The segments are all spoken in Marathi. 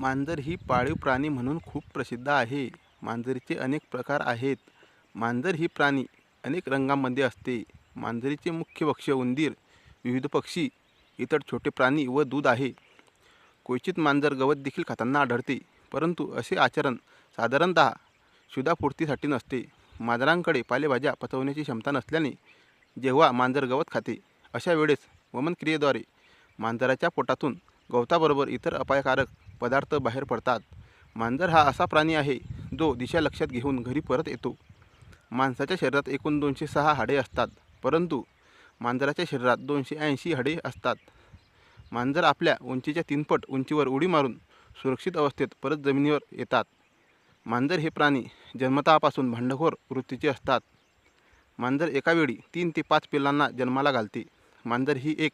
मांजर ही पाळीव प्राणी म्हणून खूप प्रसिद्ध आहे. मांजरीचे अनेक प्रकार आहेत. मांजर ही प्राणी अनेक रंगांमध्ये असते. मांजरीचे मुख्य भक्ष्य उंदीर विविध पक्षी इतर छोटे प्राणी व दूध आहे. क्वचित मांजर गवत देखील खाताना आढळते परंतु असे आचरण साधारणतः शुदापूर्तीसाठी नसते. मांजरांकडे पालेभाज्या पचवण्याची क्षमता नसल्याने जेव्हा मांजर गवत खाते अशा वेळेस वमनक्रियेद्वारे मांजराच्या पोटातून गवताबरोबर इतर अपायकारक पदार्थ बाहेर पडतात. मांजर हा असा प्राणी आहे जो दिशा लक्षात घेऊन घरी परत येतो. माणसाच्या शरीरात एकूण दोनशे सहा हाडे असतात परंतु मांजराच्या शरीरात दोनशे ऐंशी हाडे असतात. मांजर आपल्या उंचीच्या तीनपट उंचीवर उडी मारून सुरक्षित अवस्थेत परत जमिनीवर येतात. मांजर हे प्राणी जन्मतःपासून भांडखोर वृत्तीचे असतात. मांजर एकावेळी तीन ते पाच पिल्लांना जन्माला घालते. मांजर ही एक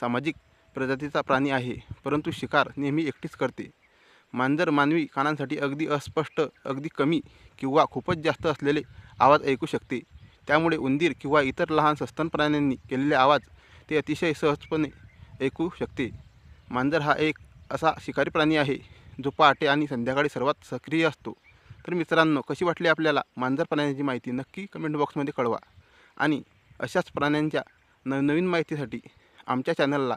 सामाजिक प्रजातीचा प्राणी आहे परंतु शिकार नेहमी एकटीच करते. मांजर मानवी कानांसाठी अगदी अस्पष्ट अगदी कमी किंवा खूपच जास्त असलेले आवाज ऐकू शकते. त्यामुळे उंदीर किंवा इतर लहान सस्तन प्राण्यांनी केलेले आवाज ते अतिशय सहजपणे ऐकू शकते. मांजर हा एक असा शिकारी प्राणी आहे जो पहाटे आणि संध्याकाळी सर्वात सक्रिय असतो. तर मित्रांनो कशी वाटली आपल्याला मांजर प्राण्यांची माहिती नक्की कमेंट बॉक्समध्ये कळवा. आणि अशाच प्राण्यांच्या नवनवीन माहितीसाठी आमच्या चॅनलला